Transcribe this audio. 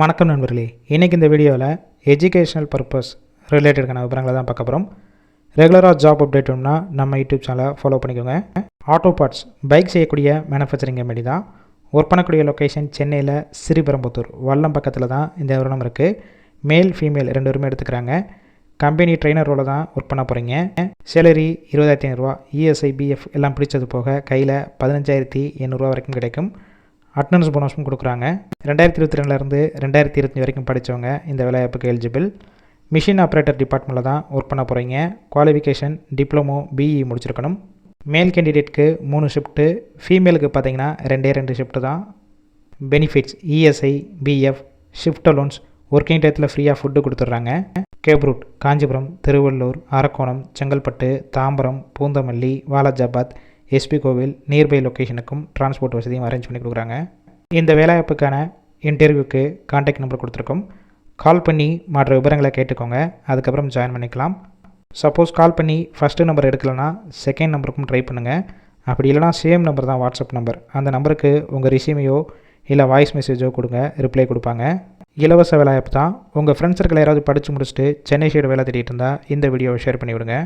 வணக்கம் நண்பர்களே. இன்றைக்கி இந்த வீடியோவில் எஜுகேஷனல் பர்பஸ் ரிலேட்டடுக்கான விவரங்களை தான் பார்க்க போகிறோம் ரெகுலராக ஜாப் அப்டேட் வேணும்னா நம்ம யூடியூப் சேனலை ஃபாலோ பண்ணிக்கோங்க. ஆட்டோ பார்ட்ஸ் பைக் செய்யக்கூடிய மேனுஃபேக்சரிங் கம்பெனி தான். ஒர்க் பண்ணக்கூடிய லொக்கேஷன் சென்னையில் ஸ்ரீபெரும்புத்தூர் வல்லம் பக்கத்தில் தான் இந்த நிறுவனம் இருக்குது மேல் ஃபீமேல் ரெண்டு பேருமே எடுத்துக்கிறாங்க. கம்பெனி ட்ரெயினர் ரோல தான் ஒர்க் பண்ண போகிறீங்க சேலரி இருபதாயிரத்தி ஐநூறுரூவா இஎஸ்ஐ பிஎஃப் எல்லாம் பிடிச்சது போக கையில் பதினஞ்சாயிரத்தி எண்ணூறுரூவா வரைக்கும் கிடைக்கும். அட்டனன்ஸ் போனஸும் கொடுக்குறாங்க. ரெண்டாயிரத்தி இருபத்தி ரெண்டுலேருந்து ரெண்டாயிரத்தி இருபத்தி வரைக்கும் படித்தவங்க இந்த வேலைவாய்ப்புக்கு எலிஜிபிள் மிஷின் ஆப்ரேட்டர் டிபார்ட்மெண்ட்டில் தான் ஒர்க் பண்ண போகிறீங்க குவாலிஃபிகேஷன் டிப்ளமோ பிஇ முடிச்சிருக்கணும். மேல் கேண்டிடேட்க்கு மூணு ஷிஃப்ட்டு ஃபீமேலுக்கு பார்த்தீங்கன்னா ரெண்டே ரெண்டு ஷிஃப்ட்டு தான். Benefits ESI PF shift allowance working டயத்தில் ஃப்ரீயாக ஃபுட்டு கொடுத்துட்றாங்க. Cab route Kanchipuram Tiruvallur Arakkonam Chengalpattu Tambaram Poonamallee Walajabad SP கோவில் நியர்பை லொக்கேஷனுக்கும் டிரான்ஸ்போர்ட் வசதியும் அரேஞ்ச் பண்ணி கொடுக்குறாங்க. இந்த வேலைவாய்ப்புக்கான இன்டர்வியூக்கு காண்டாக்ட் நம்பர் கொடுத்துருக்கோம். கால் பண்ணி மற்ற விவரங்களை கேட்டுக்கோங்க. அதுக்கப்புறம் ஜாயின் பண்ணிக்கலாம். சப்போஸ் கால் பண்ணி ஃபஸ்ட்டு நம்பர் எடுக்கலைன்னா செகண்ட் நம்பருக்கும் ட்ரை பண்ணுங்கள் அப்படி இல்லைனா சேம் நம்பர் தான் வாட்ஸ்அப் நம்பர் அந்த நம்பருக்கு உங்கள் ரிசீமையோ இல்லை வாய்ஸ் மெசேஜோ கொடுங்க ரிப்ளை கொடுப்பாங்க. இலவச வேலைவாய்ப்பு தான். உங்கள் ஃப்ரெண்ட்ஸ் சர்க்கிள் யாராவது படித்து முடிச்சுட்டு சென்னை சைடு வேலை தேடிட்டு இருந்தால் இந்த வீடியோவை ஷேர் பண்ணிவிடுங்க.